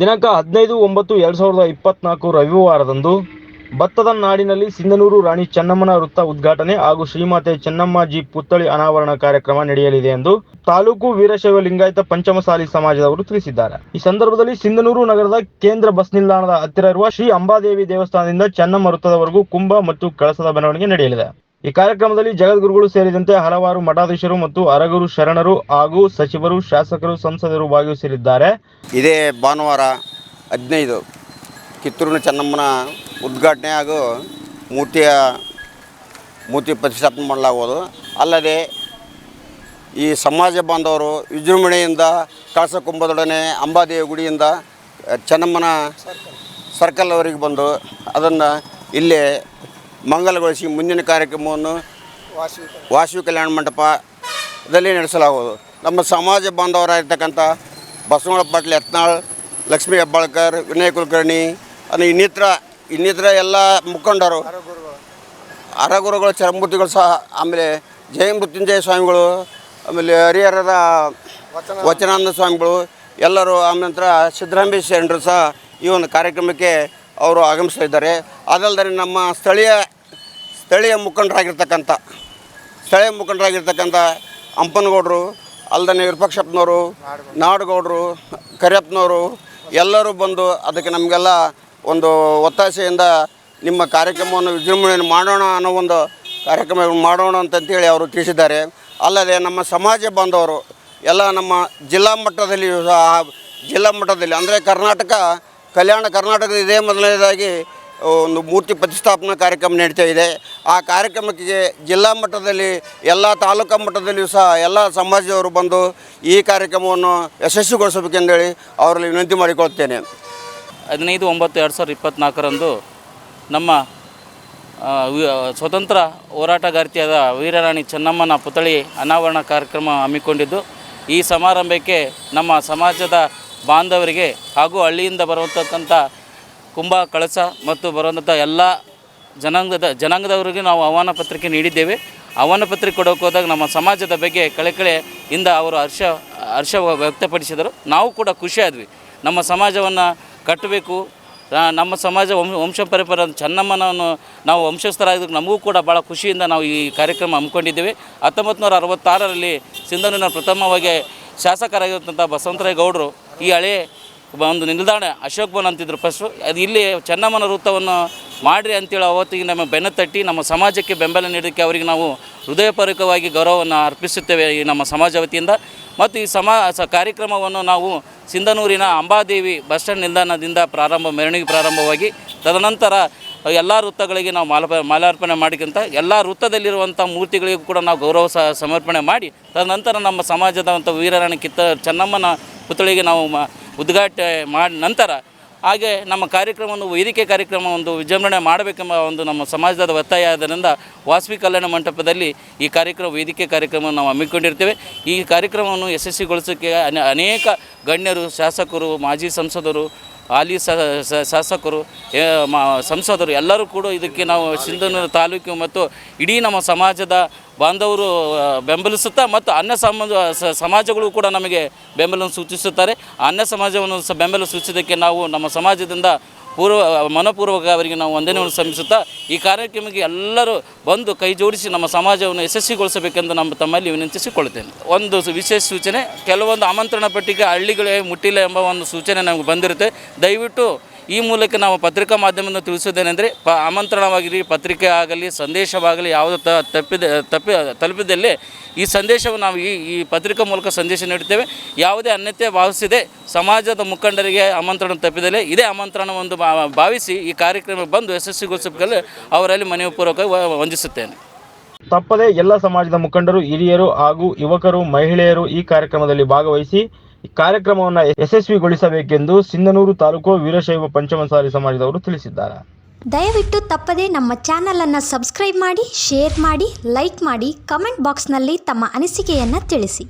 ದಿನಾಂಕ ಹದಿನೈದು ಒಂಬತ್ತು ಎರಡು ಸಾವಿರದ ಇಪ್ಪತ್ನಾಲ್ಕು ರವಿವಾರದಂದು ಭತ್ತದ ನಾಡಿನಲ್ಲಿ ಸಿಂಧನೂರು ರಾಣಿ ಚೆನ್ನಮ್ಮನ ವೃತ್ತ ಉದ್ಘಾಟನೆ ಹಾಗೂ ಶ್ರೀಮಾತೆ ಚೆನ್ನಮ್ಮಾಜಿ ಪುತ್ಥಳಿ ಅನಾವರಣ ಕಾರ್ಯಕ್ರಮ ನಡೆಯಲಿದೆ ಎಂದು ತಾಲೂಕು ವೀರಶೈವ ಲಿಂಗಾಯತ ಪಂಚಮಸಾಲಿ ಸಮಾಜದವರು ತಿಳಿಸಿದ್ದಾರೆ. ಈ ಸಂದರ್ಭದಲ್ಲಿ ಸಿಂಧನೂರು ನಗರದ ಕೇಂದ್ರ ಬಸ್ ನಿಲ್ದಾಣದ ಹತ್ತಿರ ಇರುವ ಶ್ರೀ ಅಂಬಾದೇವಿ ದೇವಸ್ಥಾನದಿಂದ ಚೆನ್ನಮ್ಮ ವೃತ್ತದವರೆಗೂ ಕುಂಭ ಮತ್ತು ಕಳಸದ ಮೆರವಣಿಗೆ ನಡೆಯಲಿದೆ. ಈ ಕಾರ್ಯಕ್ರಮದಲ್ಲಿ ಜಗದ್ಗುರುಗಳು ಸೇರಿದಂತೆ ಹಲವಾರು ಮಠಾಧೀಶರು ಮತ್ತು ಅರಗುರು, ಶರಣರು ಹಾಗೂ ಸಚಿವರು, ಶಾಸಕರು, ಸಂಸದರು ಭಾಗವಹಿಸಲಿದ್ದಾರೆ. ಇದೇ ಭಾನುವಾರ ಹದಿನೈದು ಕಿತ್ತೂರಿನ ಚೆನ್ನಮ್ಮನ ಉದ್ಘಾಟನೆ ಹಾಗೂ ಮೂರ್ತಿಯ, ಮೂರ್ತಿ ಪ್ರತಿಷ್ಠಾಪನೆ ಮಾಡಲಾಗುವುದು. ಅಲ್ಲದೆ ಈ ಸಮಾಜ ಬಾಂಧವರು ವಿಜೃಂಭಣೆಯಿಂದ ಕಳಸ ಕುಂಭದೊಡನೆ ಅಂಬಾದೇವಿ ಗುಡಿಯಿಂದ ಚೆನ್ನಮ್ಮನ ಚೆನ್ನಮ್ಮನ ಸರ್ಕಲ್ವರೆಗೆ ಬಂದು ಅದನ್ನು ಇಲ್ಲೇ ಮಂಗಲಗೊಳಿಸಿ ಮುಂದಿನ ಕಾರ್ಯಕ್ರಮವನ್ನು ವಾಸವಿ ಕಲ್ಯಾಣ ಮಂಟಪದಲ್ಲಿ ನಡೆಸಲಾಗುವುದು. ನಮ್ಮ ಸಮಾಜ ಬಾಂಧವರಾಗಿರ್ತಕ್ಕಂಥ ಬಸವಣ್ಣ ಪಾಟೀಲ್ ಯತ್ನಾಳ್ ಲಕ್ಷ್ಮೀ ಹೆಬ್ಬಾಳ್ಕರ್ ವಿನಯ್ ಕುಲಕರ್ಣಿ ಅನ್ನು ಇನ್ನಿತರ ಇನ್ನಿತರ ಎಲ್ಲ ಮುಖಂಡರು ಅರಗುರುಗಳು ಚರಮೂರ್ತಿಗಳು ಸಹ ಆಮೇಲೆ ಜಯ ಮೃತ್ಯುಂಜಯ ಸ್ವಾಮಿಗಳು ಆಮೇಲೆ ಹರಿಹರದ ವಚನಾನಂದ ಸ್ವಾಮಿಗಳು ಎಲ್ಲರೂ ಆನಂತರ ಸಿದ್ದರಾಮಯ್ಯ ಶರಣರು ಸಹ ಈ ಒಂದು ಕಾರ್ಯಕ್ರಮಕ್ಕೆ ಅವರು ಆಗಮಿಸಲಿದ್ದಾರೆ. ಅದಲ್ಲದೆ ನಮ್ಮ ಸ್ಥಳೀಯ ಸ್ಥಳೀಯ ಮುಖಂಡರಾಗಿರ್ತಕ್ಕಂಥ ಸ್ಥಳೀಯ ಮುಖಂಡರಾಗಿರ್ತಕ್ಕಂಥ ಅಂಪನಗೌಡರು ಅಲ್ಲದೇ ವಿರೂಪಾಕ್ಷಪ್ಪನವರು, ನಾಡಗೌಡರು, ಕರಿಯಪ್ಪನವರು ಎಲ್ಲರೂ ಬಂದು ಅದಕ್ಕೆ ನಮಗೆಲ್ಲ ಒಂದು ಒತ್ತಾಸೆಯಿಂದ ನಿಮ್ಮ ಕಾರ್ಯಕ್ರಮವನ್ನು ವಿಜೃಂಭಣೆಯನ್ನು ಮಾಡೋಣ ಅನ್ನೋ ಒಂದು ಕಾರ್ಯಕ್ರಮ ಮಾಡೋಣ ಅಂತಂತೇಳಿ ಅವರು ತಿಳಿಸಿದ್ದಾರೆ. ಅಲ್ಲದೆ ನಮ್ಮ ಸಮಾಜ ಬಾಂಧವರು, ಎಲ್ಲ ನಮ್ಮ ಜಿಲ್ಲಾ ಮಟ್ಟದಲ್ಲಿಯೂ ಸಹ, ಜಿಲ್ಲಾ ಮಟ್ಟದಲ್ಲಿ, ಅಂದರೆ ಕರ್ನಾಟಕ, ಕಲ್ಯಾಣ ಕರ್ನಾಟಕದ ಇದೇ ಮೊದಲನೇದಾಗಿ ಒಂದು ಮೂರ್ತಿ ಪ್ರತಿಷ್ಠಾಪನಾ ಕಾರ್ಯಕ್ರಮ ನಡೀತಾ ಇದೆ. ಆ ಕಾರ್ಯಕ್ರಮಕ್ಕೆ ಜಿಲ್ಲಾ ಮಟ್ಟದಲ್ಲಿ, ಎಲ್ಲ ತಾಲೂಕಾ ಮಟ್ಟದಲ್ಲಿಯೂ ಸಹ ಎಲ್ಲ ಸಮಾಜದವರು ಬಂದು ಈ ಕಾರ್ಯಕ್ರಮವನ್ನು ಯಶಸ್ವಿಗೊಳಿಸಬೇಕೆಂದೇಳಿ ಅವರಲ್ಲಿ ವಿನಂತಿ ಮಾಡಿಕೊಳ್ತೇನೆ. ಹದಿನೈದು, ಒಂಬತ್ತು, ಎರಡು ಸಾವಿರದ ಇಪ್ಪತ್ತ್ನಾಲ್ಕರಂದು ನಮ್ಮ ಸ್ವತಂತ್ರ ಹೋರಾಟಗಾರ್ತಿಯಾದ ವೀರರಾಣಿ ಚೆನ್ನಮ್ಮನ ಪುತಳಿ ಅನಾವರಣ ಕಾರ್ಯಕ್ರಮ ಹಮ್ಮಿಕೊಂಡಿದ್ದು, ಈ ಸಮಾರಂಭಕ್ಕೆ ನಮ್ಮ ಸಮಾಜದ ಬಾಂಧವರಿಗೆ ಹಾಗೂ ಹಳ್ಳಿಯಿಂದ ಬರುವಂತಕ್ಕಂಥ ಕುಂಭ, ಕಳಸ ಮತ್ತು ಬರುವಂಥ ಎಲ್ಲ ಜನಾಂಗದ, ಜನಾಂಗದವರಿಗೆ ನಾವು ಆಹ್ವಾನ ಪತ್ರಿಕೆ ನೀಡಿದ್ದೇವೆ. ಆಹ್ವಾನ ಪತ್ರಿಕೆ ಕೊಡೋಕೆ ಹೋದಾಗ ನಮ್ಮ ಸಮಾಜದ ಬಗ್ಗೆ ಕಳೆ ಇಂದ ಅವರು ಹರ್ಷ ಹರ್ಷ ವ್ಯಕ್ತಪಡಿಸಿದರು. ನಾವು ಕೂಡ ಖುಷಿಯಾದ್ವಿ ನಮ್ಮ ಸಮಾಜವನ್ನು ಕಟ್ಟಬೇಕು. ನಮ್ಮ ಸಮಾಜ ವಂಶ ವಂಶ ಪರಂಪರೆ ಚೆನ್ನಮ್ಮನವನ್ನು ನಾವು ವಂಶಸ್ಥರಾಗಿದ್ದಕ್ಕೆ ನಮಗೂ ಕೂಡ ಭಾಳ ಖುಷಿಯಿಂದ ನಾವು ಈ ಕಾರ್ಯಕ್ರಮ ಹಮ್ಮಿಕೊಂಡಿದ್ದೇವೆ. ಹತ್ತೊಂಬತ್ತು ನೂರ ಅರವತ್ತಾರರಲ್ಲಿ ಸಿಂಧನೂರಿನ ಪ್ರಥಮವಾಗಿ ಶಾಸಕರಾಗಿರುವಂಥ ಬಸವಂತರಾಯ ಗೌಡರು ಈ ಹಳೆ ಒಂದು ನಿಲ್ದಾಣ, ಅಶೋಕ್ ಭವನ್ ಅಂತಿದ್ರು ಫಸ್ಟು ಅದು ಇಲ್ಲಿ ಚೆನ್ನಮ್ಮನ ವೃತ್ತವನ್ನು ಮಾಡಿರಿ ಅಂತೇಳಿ ಅವತ್ತಿಗೆ ನಮ್ಮ ಬೆನ್ನ ತಟ್ಟಿ ನಮ್ಮ ಸಮಾಜಕ್ಕೆ ಬೆಂಬಲ ನೀಡೋಕ್ಕೆ ಅವರಿಗೆ ನಾವು ಹೃದಯಪೂರ್ವಕವಾಗಿ ಗೌರವವನ್ನು ಅರ್ಪಿಸುತ್ತೇವೆ ಈ ನಮ್ಮ ಸಮಾಜ ವತಿಯಿಂದ. ಮತ್ತು ಈ ಸಮಾ ಕಾರ್ಯಕ್ರಮವನ್ನು ನಾವು ಸಿಂಧನೂರಿನ ಅಂಬಾದೇವಿ ಬಸ್ ಸ್ಟ್ಯಾಂಡ್ ನಿಲ್ದಾಣದಿಂದ ಪ್ರಾರಂಭ, ಮೆರವಣಿಗೆ ಪ್ರಾರಂಭವಾಗಿ ತದನಂತರ ಎಲ್ಲ ವೃತ್ತಗಳಿಗೆ ನಾವು ಮಾಲ ಮಾಲಾರ್ಪಣೆ ಮಾಡಿಕೊಂತ ಎಲ್ಲ ವೃತ್ತದಲ್ಲಿರುವಂಥ ಮೂರ್ತಿಗಳಿಗೂ ಕೂಡ ನಾವು ಗೌರವ ಸಮರ್ಪಣೆ ಮಾಡಿ, ತದನಂತರ ನಮ್ಮ ಸಮಾಜದ ಅಂತ ವೀರರಾಣಿ ಕಿತ್ತ ಚೆನ್ನಮ್ಮನ ಪುತ್ಥಳಿಗೆ ನಾವು ಉದ್ಘಾಟನೆ ಮಾಡಿ ನಂತರ ಹಾಗೆ ನಮ್ಮ ಕಾರ್ಯಕ್ರಮವನ್ನು, ವೇದಿಕೆ ಕಾರ್ಯಕ್ರಮ ಒಂದು ವಿಜೃಂಭಣೆ ಮಾಡಬೇಕೆಂಬ ಒಂದು ನಮ್ಮ ಸಮಾಜದ ಒತ್ತಾಯ ಆದ್ದರಿಂದ ವಾಸವಿ ಕಲ್ಯಾಣ ಮಂಟಪದಲ್ಲಿ ಈ ಕಾರ್ಯಕ್ರಮ, ವೇದಿಕೆ ಕಾರ್ಯಕ್ರಮವನ್ನು ನಾವು ಹಮ್ಮಿಕೊಂಡಿರ್ತೇವೆ. ಈ ಕಾರ್ಯಕ್ರಮವನ್ನು ಯಶಸ್ವಿಗೊಳಿಸೋಕ್ಕೆ ಅನೆ, ಅನೇಕ ಗಣ್ಯರು, ಶಾಸಕರು, ಮಾಜಿ ಸಂಸದರು ಸ- ಶಾಸಕರು ಸಂಸದರು ಎಲ್ಲರೂ ಕೂಡ ಇದಕ್ಕೆ ನಾವು ಸಿಂಧನೂರು ತಾಲೂಕು ಮತ್ತು ಇಡೀ ನಮ್ಮ ಸಮಾಜದ ಬಾಂಧವರು ಬೆಂಬಲಿಸುತ್ತಾ ಮತ್ತು ಅನ್ಯ ಸಮಾಜ ಸಮಾಜಗಳು ಕೂಡ ನಮಗೆ ಬೆಂಬಲವನ್ನು ಸೂಚಿಸುತ್ತಾರೆ. ಅನ್ಯ ಸಮಾಜವನ್ನು ಬೆಂಬಲ ಸೂಚಿಸೋದಕ್ಕೆ ನಾವು ನಮ್ಮ ಸಮಾಜದಿಂದ ಪೂರ್ವ, ಮನಪೂರ್ವಕ ಅವರಿಗೆ ನಾವು ವಂದನೆಯನ್ನು ಸಲ್ಲಿಸುತ್ತಾ ಈ ಕಾರ್ಯಕ್ರಮಕ್ಕೆ ಎಲ್ಲರೂ ಬಂದು ಕೈ ಜೋಡಿಸಿ ನಮ್ಮ ಸಮಾಜವನ್ನು ಯಶಸ್ವಿಗೊಳಿಸಬೇಕೆಂದು ನಮ್ಮ ತಮ್ಮಲ್ಲಿ ವಿನಂತಿಸಿಕೊಳ್ಳುತ್ತೇನೆ. ಒಂದು ವಿಶೇಷ ಸೂಚನೆ, ಕೆಲವೊಂದು ಆಮಂತ್ರಣ ಪಟ್ಟಿಗೆ ಹಳ್ಳಿಗಳೇ ಮುಟ್ಟಿಲ್ಲ ಎಂಬ ಒಂದು ಸೂಚನೆ ನಮಗೆ ಬಂದಿರುತ್ತೆ. ದಯವಿಟ್ಟು ಈ ಮೂಲಕ ನಾವು ಪತ್ರಿಕಾ ಮಾಧ್ಯಮದಿಂದ ತಿಳಿಸೋದೇನೆಂದರೆ ಪ ಆಮಂತ್ರಣವಾಗಿರಲಿ, ಪತ್ರಿಕೆ ಆಗಲಿ, ಸಂದೇಶವಾಗಲಿ, ಯಾವುದು ತಪ್ಪಿದ, ತಪ್ಪಿ ತಲುಪಿದಲ್ಲಿ ಈ ಸಂದೇಶವನ್ನು ನಾವು ಈ ಈ ಪತ್ರಿಕಾ ಮೂಲಕ ಸಂದೇಶ ನೀಡುತ್ತೇವೆ. ಯಾವುದೇ ಅನ್ಯತೆ ಭಾವಿಸಿದೆ, ಸಮಾಜದ ಮುಖಂಡರಿಗೆ ಆಮಂತ್ರಣ ತಪ್ಪಿದಲ್ಲಿ ಇದೇ ಆಮಂತ್ರಣ ಒಂದು ಭಾವಿಸಿ ಈ ಕಾರ್ಯಕ್ರಮಕ್ಕೆ ಬಂದು ಯಶಸ್ವಿಗೊಳಿಸಬೇಕಲ್ಲಿ ಅವರಲ್ಲಿ ಮನವಿ ವಂದಿಸುತ್ತೇನೆ. ತಪ್ಪದೆ ಎಲ್ಲ ಸಮಾಜದ ಮುಖಂಡರು, ಹಿರಿಯರು ಹಾಗೂ ಯುವಕರು, ಮಹಿಳೆಯರು ಈ ಕಾರ್ಯಕ್ರಮದಲ್ಲಿ ಭಾಗವಹಿಸಿ ಈ ಕಾರ್ಯಕ್ರಮವನ್ನು ಯಶಸ್ವಿಗೊಳಿಸಬೇಕೆಂದು ಸಿಂಧನೂರು ತಾಲೂಕು ವೀರಶೈವ ಪಂಚಮಸಾರಿ ಸಮಾಜದವರು ತಿಳಿಸಿದ್ದಾರೆ. ದಯವಿಟ್ಟು ತಪ್ಪದೆ ನಮ್ಮ ಚಾನಲನ್ನು ಸಬ್ಸ್ಕ್ರೈಬ್ ಮಾಡಿ, ಶೇರ್ ಮಾಡಿ, ಲೈಕ್ ಮಾಡಿ, ಕಮೆಂಟ್ ಬಾಕ್ಸ್ನಲ್ಲಿ ತಮ್ಮ ಅನಿಸಿಕೆಯನ್ನು ತಿಳಿಸಿ.